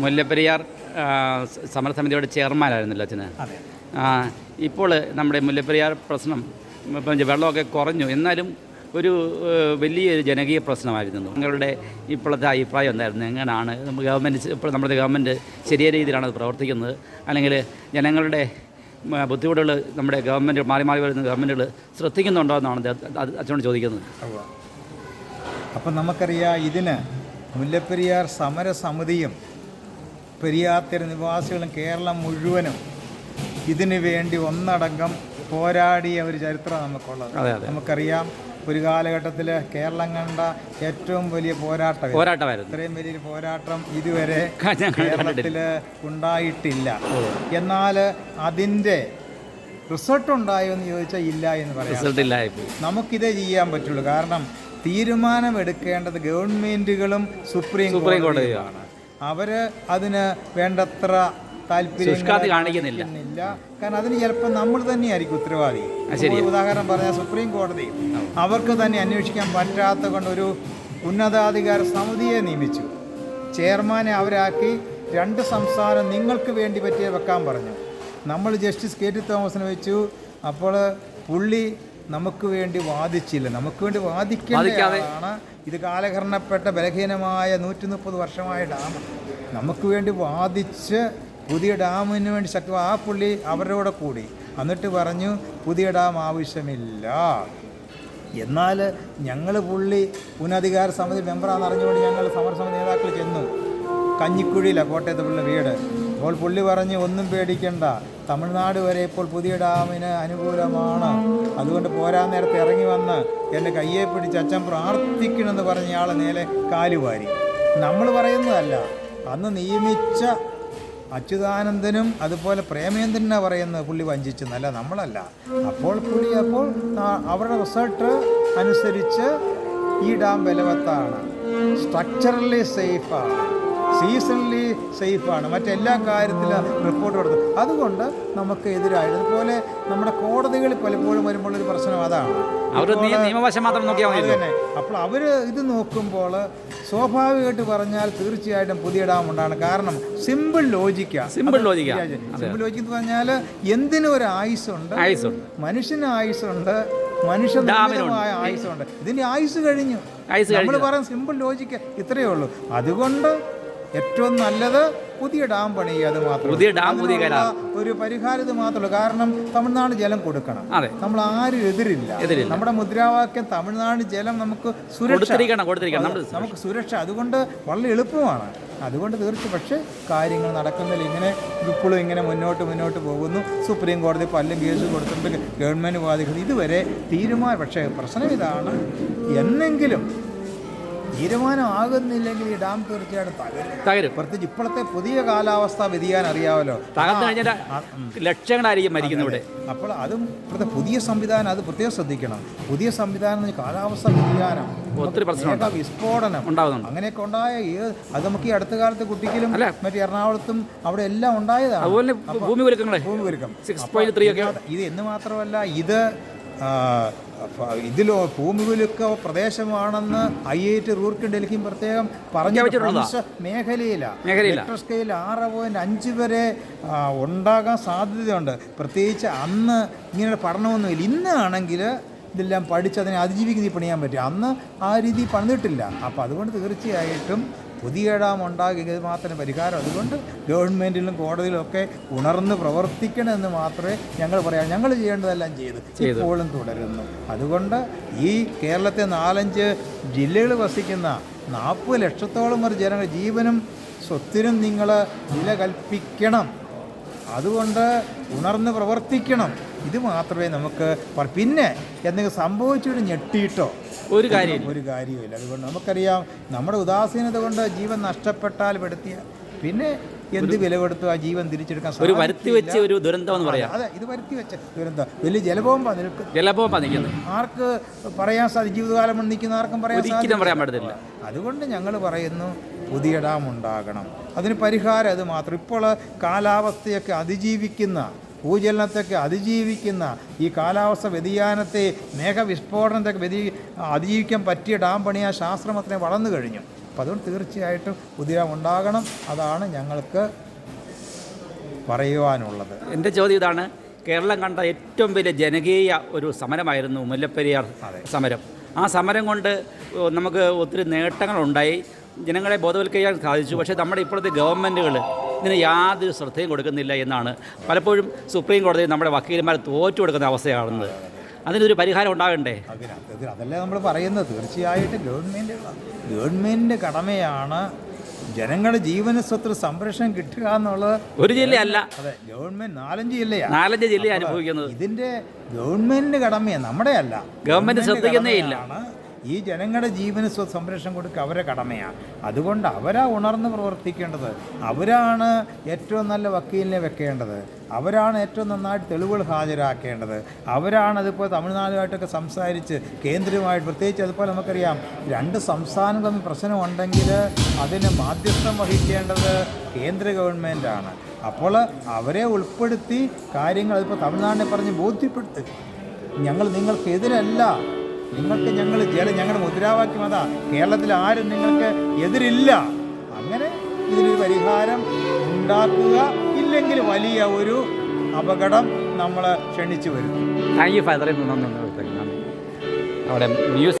മുല്ലപ്പെരിയാർ സമരസമിതിയുടെ ചെയർമാനായിരുന്നല്ലോ അച്ഛന്? ഇപ്പോൾ നമ്മുടെ മുല്ലപ്പെരിയാർ പ്രശ്നം ഇപ്പം വെള്ളമൊക്കെ കുറഞ്ഞു. എന്നാലും ഒരു വലിയൊരു ജനകീയ പ്രശ്നമായിരുന്നു നിങ്ങളുടെ ഇപ്പോഴത്തെ അഭിപ്രായം എന്തായിരുന്നു? എങ്ങനെയാണ് നമ്മൾ ഗവൺമെന്റ് ഇപ്പോൾ നമ്മുടെ ഗവൺമെന്റ് ശരിയായ രീതിയിലാണ് അത് പ്രവർത്തിക്കുന്നത്? അല്ലെങ്കിൽ ജനങ്ങളുടെ ബുദ്ധിമുട്ടുകൾ നമ്മുടെ ഗവൺമെന്റ് മാറി മാറി വരുന്ന ഗവൺമെന്റുകൾ ശ്രദ്ധിക്കുന്നുണ്ടോ എന്നാണ് അച്ഛനോട് ചോദിക്കുന്നത്. അപ്പം നമുക്കറിയാം ഇതിന് മുല്ലപ്പെരിയാർ സമരസമിതിയും പെരിയാത്തിര നിവാസികളും കേരളം മുഴുവനും ഇതിനു വേണ്ടി ഒന്നടങ്കം പോരാടിയ ഒരു ചരിത്രം നമുക്കുള്ളത്. നമുക്കറിയാം ഒരു കാലഘട്ടത്തിൽ കേരളം കണ്ട ഏറ്റവും വലിയ പോരാട്ടം പോരാട്ടമായിരുന്നു. ഇത്രയും വലിയൊരു പോരാട്ടം ഇതുവരെ കേരളത്തിൽ ഉണ്ടായിട്ടില്ല. എന്നാൽ അതിന്റെ റിസൾട്ട് ഉണ്ടായോ എന്ന് ചോദിച്ചാൽ ഇല്ല എന്ന് പറയാം. നമുക്കിതേ ചെയ്യാൻ പറ്റുള്ളൂ. കാരണം തീരുമാനമെടുക്കേണ്ടത് ഗവൺമെന്റുകളും സുപ്രീം സുപ്രീം കോടതിയുമാണ്. അവർ അതിന് വേണ്ടത്ര താല്പര്യം കാണിക്കുന്നില്ല. കാരണം അതിന് ചിലപ്പോൾ നമ്മൾ തന്നെയായിരിക്കും ഉത്തരവാദി. ഉദാഹരണം പറഞ്ഞാൽ സുപ്രീം കോടതി അവർക്ക് തന്നെ അന്വേഷിക്കാൻ പറ്റാത്ത കൊണ്ട് ഒരു ഉന്നതാധികാര സമിതിയെ നിയമിച്ചു. ചെയർമാനെ അവരാക്കി രണ്ട് സംസ്ഥാനം നിങ്ങൾക്ക് വേണ്ടി പറ്റിയ വെക്കാൻ പറഞ്ഞു. നമ്മൾ ജസ്റ്റിസ് കെ ടി തോമസിനെ വെച്ചു. അപ്പോൾ പുള്ളി നമുക്ക് വേണ്ടി വാദിച്ചില്ല. നമുക്ക് വേണ്ടി വാദിക്കേണ്ട വാദിക്കാതെ. ഇത് കാലഹരണപ്പെട്ട ബലഹീനമായ നൂറ്റി മുപ്പത് വർഷമായ ഡാം. നമുക്ക് വേണ്ടി വാദിച്ച് പുതിയ ഡാമിന് വേണ്ടി ശക്തി ആ പുള്ളി അവരുടെ കൂടെ കൂടി. എന്നിട്ട് പറഞ്ഞു പുതിയ ഡാം ആവശ്യമില്ല. എന്നാൽ ഞങ്ങൾ പുള്ളി പുനധികാര സമിതി മെമ്പറാണെന്ന് അറിഞ്ഞുകൊണ്ട് ഞങ്ങൾ സമരസമിതി നേതാക്കൾ ചെന്നു. കഞ്ഞിക്കുഴിയിലാണ് കോട്ടയത്തെ പുള്ളി വീട്. അപ്പോൾ പുള്ളി പറഞ്ഞ് ഒന്നും പേടിക്കണ്ട. തമിഴ്നാട് വരെ ഇപ്പോൾ പുതിയ ഡാമിന് അനുകൂലമാണ്. അതുകൊണ്ട് പോരാൻ നേരത്തെ ഇറങ്ങി വന്ന് എന്റെ കയ്യെ പിടിച്ച് അച്ഛൻ പ്രാർത്ഥിക്കണമെന്ന് പറഞ്ഞ ആൾ നേരെ കാലുവാരി. നമ്മൾ പറയുന്നതല്ല. അന്ന് നിയമിച്ച അച്യുതാനന്ദനും അതുപോലെ പ്രേമേന്ദ്രനെ പറയുന്നത് പുള്ളി വഞ്ചിച്ചെന്നല്ല നമ്മളല്ല. അപ്പോൾ പുള്ളി അപ്പോൾ അവരുടെ റിസൾട്ട് അനുസരിച്ച് ഈ ഡാം ബലവത്താണ് സ്ട്രക്ചറലി സേഫാണ്. സീസണലി സേഫാണ് മറ്റെല്ലാ കാര്യത്തിലും റിപ്പോർട്ട് കൊടുത്തു. അതുകൊണ്ട് നമുക്ക് എതിരായി. അതുപോലെ നമ്മുടെ കോടതികളിൽ പലപ്പോഴും വരുമ്പോൾ ഒരു പ്രശ്നം അതാണ്. നിയമവശം മാത്രം നോക്കിയാൽ അത് തന്നെ അപ്പോൾ അവർ ഇത് നോക്കുമ്പോൾ സ്വാഭാവികമായിട്ട് പറഞ്ഞാൽ തീർച്ചയായിട്ടും പുതിയ ഡാം ഉണ്ടാണ് കാരണം സിമ്പിൾ ലോജിക്കാണ് സിമ്പിൾ ലോജിക്ക സിമ്പിൾ ലോജിക്ക് എന്ന് പറഞ്ഞാൽ എന്തിനും ഒരു ആയുസ്സുണ്ട്? ആയുസുണ്ട് മനുഷ്യന് ആയുസ്സുണ്ട്. മനുഷ്യ നിർമ്മിതമായ ആയുസ്സുണ്ട്. ആയുസ് കഴിഞ്ഞു. നമ്മൾ പറയാൻ സിമ്പിൾ ലോജിക്ക് ഇത്രയേ ഉള്ളൂ. അതുകൊണ്ട് ഏറ്റവും നല്ലത് പുതിയ ഡാം പണിയുക അത് മാത്രം പുതിയ ഡാം, പുതിയ. ഒരു പരിഹാരം ഇത് കാരണം തമിഴ്നാട് ജലം കൊടുക്കണം. അതെ. നമ്മൾ ആരും എതിരില്ല. നമ്മുടെ മുദ്രാവാക്യം തമിഴ്നാട് ജലം നമുക്ക് സുരക്ഷ. നമുക്ക് സുരക്ഷ. അതുകൊണ്ട് വളരെ എളുപ്പമാണ്. അതുകൊണ്ട് തീർച്ച. പക്ഷേ കാര്യങ്ങൾ നടക്കുന്നില്ല. ഇങ്ങനെ ഇപ്പോഴും ഇങ്ങനെ മുന്നോട്ട് മുന്നോട്ട് പോകുന്നു. സുപ്രീം കോടതി പല്ലും കേസ് കൊടുത്തിട്ടുണ്ട് ഗവൺമെന്റ് വാദിക്കുന്നു ഇതുവരെ തീരുമാനം പക്ഷേ പ്രശ്നം ഇതാണ്. എന്നെങ്കിലും തീരുമാനം ആകുന്നില്ലെങ്കിൽ ഈ ഡാം തീർച്ചയായിട്ടും തകരും. തകരും. പ്രത്യേകിച്ച് ഇപ്പോഴത്തെ പുതിയ കാലാവസ്ഥ വ്യതിയാനം അറിയാമല്ലോ. തകർന്നു കഴിഞ്ഞാൽ ലക്ഷങ്ങളായിരിക്കും മരിക്കുന്നത് ഇവിടെ. അപ്പോൾ അതും ഇപ്പോഴത്തെ പുതിയ സംവിധാനം അത് പ്രത്യേകം ശ്രദ്ധിക്കണം. പുതിയ സംവിധാനം കാലാവസ്ഥ വ്യതിയാനം ഒത്തിരി പ്രശ്നമുണ്ട്. വിസ്ഫോടനം ഉണ്ടാകുന്നുണ്ട് അങ്ങനെയൊക്കെ ഉണ്ടായ അത് നമുക്ക് ഈ അടുത്ത കാലത്ത് കുട്ടിക്കലും. മറ്റേ എറണാകുളത്തും അവിടെ എല്ലാം ഉണ്ടായതാണ്. അതുപോലെ ഭൂമി ഭൂമി ഒരുക്കം സിക്സ് പോയിന്റ് ത്രീ ഒക്കെ. ഇത് എന്ന് മാത്രമല്ല ഇത് ആ, ഫ- ഇതിലോ ഭൂമി കുലുക്ക പ്രദേശമാണെന്ന് ഐ ഐ ടി റൂർക്കും ഡൽഹിയും പ്രത്യേകം പറഞ്ഞു മേഖലയിലാണ് മേഖലയിലാ. സ്കെയിൽ ആറ് പോയിന്റ് അഞ്ച് വരെ ഉണ്ടാകാൻ സാധ്യതയുണ്ട്. പ്രത്യേകിച്ച് അന്ന് ഇങ്ങനെ പഠനമൊന്നുമില്ല. ഇന്നാണെങ്കിൽ ഇതെല്ലാം പഠിച്ച് അതിനെ അതിജീവിക്കുന്ന പണിയാൻ പറ്റും. അന്ന് ആ രീതി പണിതിട്ടില്ല. അപ്പോൾ അതുകൊണ്ട് തീർച്ചയായിട്ടും പുതിയ ഡാം ഉണ്ടാകുക. ഇത് മാത്രമേ പരിഹാരം. അതുകൊണ്ട് ഗവൺമെന്റിലും കോടതിയിലും ഒക്കെ ഉണർന്ന് പ്രവർത്തിക്കണമെന്ന് മാത്രമേ ഞങ്ങൾ പറയാം ഞങ്ങൾ ചെയ്യേണ്ടതെല്ലാം ചെയ്ത്. ഇപ്പോഴും തുടരുന്നു. അതുകൊണ്ട് ഈ കേരളത്തെ നാലഞ്ച് ജില്ലകൾ വസിക്കുന്ന നാൽപ്പത് ലക്ഷത്തോളം ഒരു ജനങ്ങൾ ജീവനും സ്വത്തിനും നിങ്ങൾ വില കൽപ്പിക്കണം. അതുകൊണ്ട് ഉണർന്ന് പ്രവർത്തിക്കണം. ഇത് മാത്രമേ നമുക്ക് പിന്നെ എന്തെങ്കിലും സംഭവിച്ചിട്ട് ഞെട്ടിയിട്ടോ ഒരു കാര്യം ഒരു കാര്യമില്ല അതുകൊണ്ട് നമുക്കറിയാം നമ്മുടെ ഉദാസീനത കൊണ്ട് ജീവൻ നഷ്ടപ്പെട്ടാൽ പെടുത്തിയ പിന്നെ എന്ത് വില കൊടുത്തു ആ ജീവൻ തിരിച്ചെടുക്കാൻ ഒരു. വരുത്തി വെച്ച ഒരു ദുരന്തം എന്ന് പറയാം. അതെ ഇത് വരുത്തി വെച്ച ദുരന്തം. വലിയ ജലബോംബ നിൽക്ക് ജലബോംബാ നിൽക്കുന്നത്. ആർക്ക് പറയാൻ സാധിക്കും ജീവിതകാലം നിൽക്കുന്ന ആർക്കും പറയാൻ സാധിക്കും പറയാൻ പറ്റത്തില്ല. അതുകൊണ്ട് ഞങ്ങൾ പറയുന്നു പുതിയ ഡാം ഉണ്ടാകണം. അതിന് പരിഹാരം അത് മാത്രം. ഇപ്പോൾ കാലാവസ്ഥയൊക്കെ അതിജീവിക്കുന്ന ഭൂചലനത്തൊക്കെ അതിജീവിക്കുന്ന ഈ കാലാവസ്ഥ വ്യതിയാനത്തെ മേഘവിസ്ഫോടനത്തൊക്കെ വ്യതി അതിജീവിക്കാൻ പറ്റിയ ഡാം പണിയാൻ ശാസ്ത്രം അത്രയും വളർന്നു കഴിഞ്ഞു. അപ്പോൾ അതുകൊണ്ട് തീർച്ചയായിട്ടും പുതിയ ഉണ്ടാകണം. അതാണ് ഞങ്ങൾക്ക് പറയുവാനുള്ളത്. എന്റെ ചോദ്യം ഇതാണ്. കേരളം കണ്ട ഏറ്റവും വലിയ ജനകീയ ഒരു സമരമായിരുന്നു മുല്ലപ്പെരിയാർ സമരം. ആ സമരം കൊണ്ട് നമുക്ക് ഒത്തിരി നേട്ടങ്ങളുണ്ടായി. ജനങ്ങളെ ബോധവൽക്കരിക്കാൻ സാധിച്ചു. പക്ഷേ നമ്മുടെ ഇപ്പോഴത്തെ ഗവൺമെന്റുകൾ ഇതിന് യാതൊരു ശ്രദ്ധയും കൊടുക്കുന്നില്ല എന്നാണ് പലപ്പോഴും സുപ്രീം കോടതി നമ്മുടെ വക്കീലന്മാർ തോറ്റു കൊടുക്കുന്ന അവസ്ഥയാണെന്നത്. അതിനൊരു പരിഹാരം ഉണ്ടാകണ്ടേ? അതല്ലേ നമ്മൾ പറയുന്നത്. തീർച്ചയായിട്ടും ഗവൺമെന്റ് ഗവൺമെന്റിന്റെ കടമയാണ് ജനങ്ങളുടെ ജീവന സ്വത്ത് സംരക്ഷണം കിട്ടുക എന്നുള്ളത്. ഒരു ജില്ലയല്ല അതെ ഗവൺമെന്റ് നാലഞ്ച് ജില്ലയാണ് നാലഞ്ച് ജില്ല അനുഭവിക്കുന്നത്. ഇതിന്റെ ഗവൺമെന്റിന്റെ കടമയാണ് നമ്മുടെ അല്ല ഗവൺമെന്റ് ശ്രദ്ധിക്കുന്നേ ഇല്ല. ഈ ജനങ്ങളുടെ ജീവന സംരക്ഷണം കൊടുക്കുക അവരെ കടമയാണ് അതുകൊണ്ട് അവരാ ഉണർന്ന് പ്രവർത്തിക്കേണ്ടത്. അവരാണ് ഏറ്റവും നല്ല വക്കീലിനെ വെക്കേണ്ടത്. അവരാണ് ഏറ്റവും നന്നായിട്ട് തെളിവുകൾ ഹാജരാക്കേണ്ടത്. അവരാണ് അതിപ്പോൾ തമിഴ്നാടുമായിട്ടൊക്കെ സംസാരിച്ച് കേന്ദ്രമായിട്ട് പ്രത്യേകിച്ച് അതുപോലെ നമുക്കറിയാം രണ്ട് സംസ്ഥാനം തമ്മിൽ പ്രശ്നമുണ്ടെങ്കിൽ അതിന് മാധ്യസ്ഥം വഹിക്കേണ്ടത് കേന്ദ്ര ഗവൺമെന്റാണ് അപ്പോൾ അവരെ ഉൾപ്പെടുത്തി കാര്യങ്ങൾ അതിപ്പോൾ തമിഴ്നാടിനെ പറഞ്ഞ് ബോധ്യപ്പെടുത്തി. ഞങ്ങൾ നിങ്ങൾക്കെതിരല്ല. നിങ്ങൾക്ക് ഞങ്ങൾ ജല ഞങ്ങളുടെ മുദ്രാവാക്യം അതാ. കേരളത്തിൽ ആരും നിങ്ങൾക്ക് എതിരില്ല. അങ്ങനെ ഇതിനൊരു പരിഹാരം ഉണ്ടാക്കുക ഇല്ലെങ്കിൽ വലിയ ഒരു അപകടം നമ്മൾ ക്ഷണിച്ചു വരും താങ്ക് യു നന്ദി. അവിടെ ന്യൂസ്